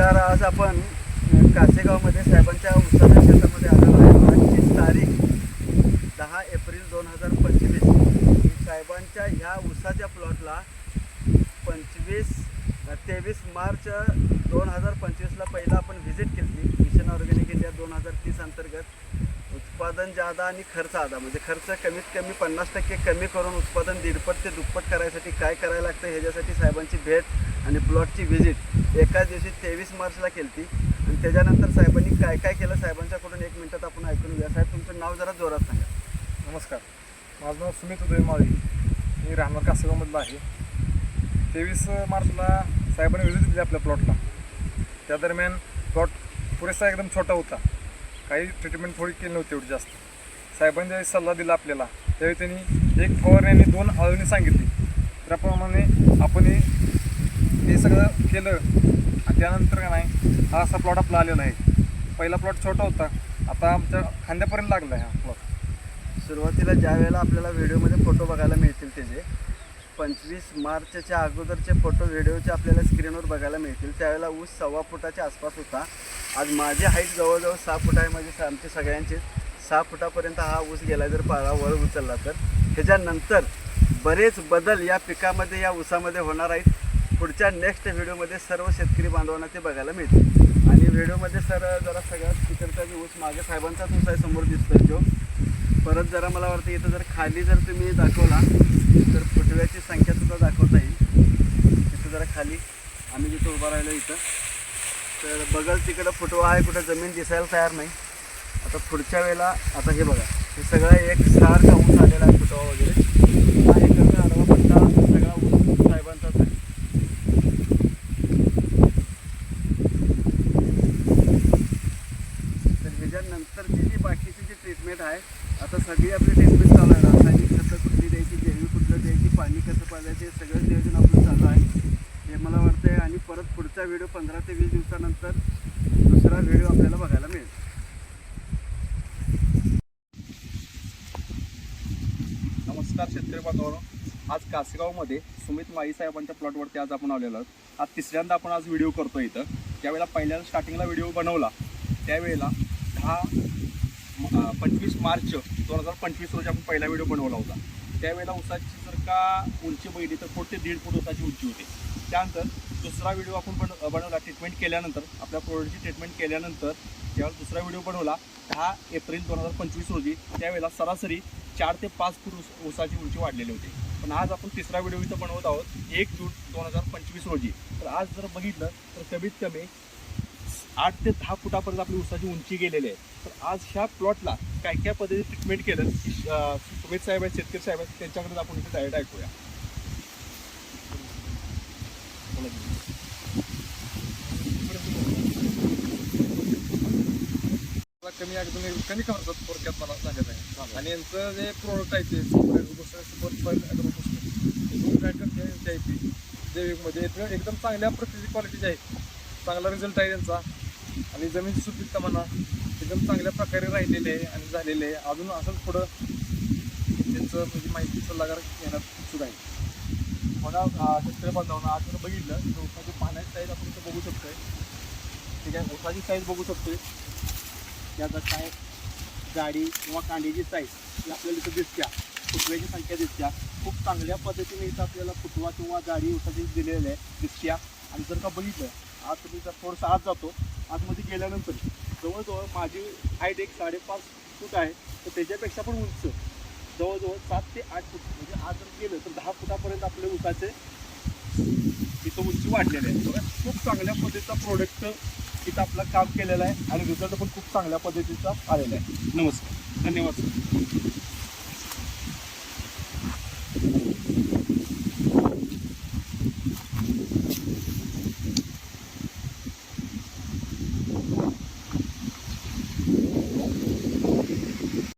नमस्कार आज आपण कासेगावमध्ये साहेबांच्या उत्साहाच्या क्षेत्रामध्ये आलेलो आहे आजची तारीख दहा एप्रिल दोन हजार पंचवीस. साहेबांच्या ह्या उसाच्या प्लॉटला पंचवीस तेवीस मार्च दोन हजार पंचवीसला पहिला आपण व्हिजिट केली. मिशन ऑर्गॅनिक इंडिया दोन हजार तीस अंतर्गत. उत्पादन जादा आणि खर्च आदा म्हणजे खर्च कमीत कमी पन्नास टक्के कमी करून उत्पादन दीडपट ते दुप्पट करायसाठी काय करायला लागतं ह्याच्यासाठी साहेबांची भेट आणि प्लॉटची व्हिजिट एकाच दिवशी तेवीस मार्चला केली आणि त्याच्यानंतर साहेबांनी काय काय केलं साहेबांच्याकडून एक मिनिटात आपण ऐकून घेऊया. साहेब तुमचं नाव जरा जोरात सांगा. नमस्कार. माझं नाव सुमित उदय माळी. मी राहणार कासेगावमधला आहे. तेवीस मार्चला साहेबांनी विजिट दिली आपल्या प्लॉटला त्या दरम्यान प्लॉट पुरेसा एकदम छोटा होता. काही ट्रीटमेंट थोडी केली नव्हती एवढी जास्त. साहेबांनी ज्यावेळी सल्ला दिला आपल्याला त्यावेळी त्यांनी एक फवारणी आणि दोन आळवणी सांगितली. त्याप्रमाणे आपण हे हे सगळं केलं. आणि त्यानंतर का नाही हा असा प्लॉट आपला आलेला आहे. पहिला प्लॉट छोटा होता. आता आमच्या खांद्यापर्यंत लागला आहे हा प्लॉट सुरुवातीला ज्या वेळेला आपल्याला व्हिडिओमध्ये फोटो बघायला मिळतील त्याचे पंचवीस मार्चच्या अगोदरचे फोटो व्हिडिओचे आपल्याला स्क्रीनवर बघायला मिळतील. त्यावेळेला ऊस सव्वा फुटाच्या आसपास होता. आज माझी हाईट जवळजवळ सहा फुट आहे म्हणजे आमचे सगळ्यांचे सहा फुटापर्यंत हा ऊस गेला जर पाळा वळ उचलला तर. त्याच्यानंतर बरेच बदल या पिकामध्ये या ऊसामध्ये होणार आहेत. पुढच्या नेक्स्ट व्हिडिओमध्ये सर्व शेतकरी बांधवांना ते बघायला मिळतील. आणि व्हिडिओमध्ये सर जरा सगळ्यात तिकडचा जो ऊस मागे साहेबांचाच ऊस आहे समोर दिसतोय जो परत जरा मला वाटतं इथं जर खाली जर तुम्ही दाखवला तर फुटव्याची संख्या सुद्धा दाखवता येईल. इथं जरा खाली आम्ही जिथं उभा राहिलो इथं. तर बगल तिकडं फुटवा आहे कुठं जमीन दिसायला तयार नाही. आता पुढच्या वेळेला आता हे बघा हे सगळं एक सारखा ऊस आलेला आहे फुटवा वगैरे. हा एकरचा आडवा पट्टा सगळा ऊस साहेबांचाच आहे. तर ह्याच्यानंतरची जी बाकीची जी ट्रीटमेंट आहे आता सगळी आपली ट्रीटमेंट चालू आहे रासायनिक खतं कुठली द्यायची जैविक कुठलं द्यायची पाणी कसं पाजायचे हे सगळं नियोजन आपलं चालू आहे. हे मला वाटतंय आणि परत पुढचा व्हिडिओ पंधरा ते वीस दिवसानंतर दुसरा व्हिडिओ आपल्याला बघायला मिळेल. नमस्कार शेतकरी बांधवांनो. आज कासेगावमध्ये सुमित माई साहेबांच्या प्लॉटवरती आज आपण आलेलो आहोत. आज तिसऱ्यांदा आपण आज व्हिडिओ करतो इथं. ज्यावेळेला पहिल्यांदा स्टार्टिंगला व्हिडिओ बनवला त्यावेळेला दहा पंचवीस मार्च दोन हजार पंचवीस रोजी आपण पहिला व्हिडिओ बनवला होता. त्यावेळेला उसाची जर का उंची बहिली तर फूट ते दीड फूट उसाची उंची होती. त्यानंतर दुसरा व्हिडिओ आपण बन बनवला ट्रीटमेंट केल्यानंतर आपल्या प्रोडक्टची ट्रीटमेंट केल्यानंतर ज्यावेळेला दुसरा व्हिडिओ बनवला दहा एप्रिल दोन हजार पंचवीस रोजी त्यावेळेला सरासरी चार ते पाच फूट ऊस ऊसाची उंची वाढलेली होती. पण आज आपण तिसरा व्हिडिओ इथं बनवत आहोत एक जून दोन हजार पंचवीस रोजी. तर आज जर बघितलं तर कमीत कमी आठ ते दहा फुटापर्यंत आपली ऊसाची उंची गेलेली आहे. तर आज ह्या प्लॉटला काय काय पद्धतीने ट्रीटमेंट केलं अं, सुमित साहेब आहेत शेतकरी साहेब आहेत त्यांच्याकडे आपण इथे डायरेक्ट ऐकूया. मला कमी एकदम कमी खर्चात थोडक्यात मला सांगत आहे. आणि यांचं जे प्रोडक्ट आहे ते जैविकमध्ये एकदम एकदम चांगल्या प्रतीची क्वालिटीची आहे. चांगला रिझल्ट आहे त्यांचा आणि जमीनची सुपीकता म्हणा एकदम चांगल्या प्रकारे राहिलेले आहे आणि झालेले आहे. अजून असंच पुढं त्यांचं म्हणजे माहिती सल्लागार घेण्यात इच्छुक आहे. मला शेतकरी बांधवांना आज जर बघितलं तर उसाची पाण्याची साईज आपण इथं बघू शकतोय. ठीक आहे उसाची साईज बघू शकतोय. त्याचा काय जाडी किंवा कांडीची साईज ही आपल्याला इथं दिसत्या. फुटव्याची संख्या दिसत्या. खूप चांगल्या पद्धतीने इथं आपल्याला फुटवा किंवा जाडी ऊसाची दिलेली आहे दिसत्या. आणि जर का बघितलं आज तुम्ही जर थोडंसं आत जातो आतमध्ये गेल्यानंतर जवळजवळ माझी हाईट एक साडेपाच फूट आहे. तर त्याच्यापेक्षा पण उंच. जवळजवळ सात ते आठ फूट. म्हणजे आज जर गेलं तर दहा फुटापर्यंत आपले उसाचे इथं उंची वाढलेली आहे. बघा खूप चांगल्या पद्धतीचा प्रोडक्ट इथं आपलं काम केलेलं आहे आणि रिझल्ट पण खूप चांगल्या पद्धतीचा आलेला आहे. नमस्कार. धन्यवाद सर.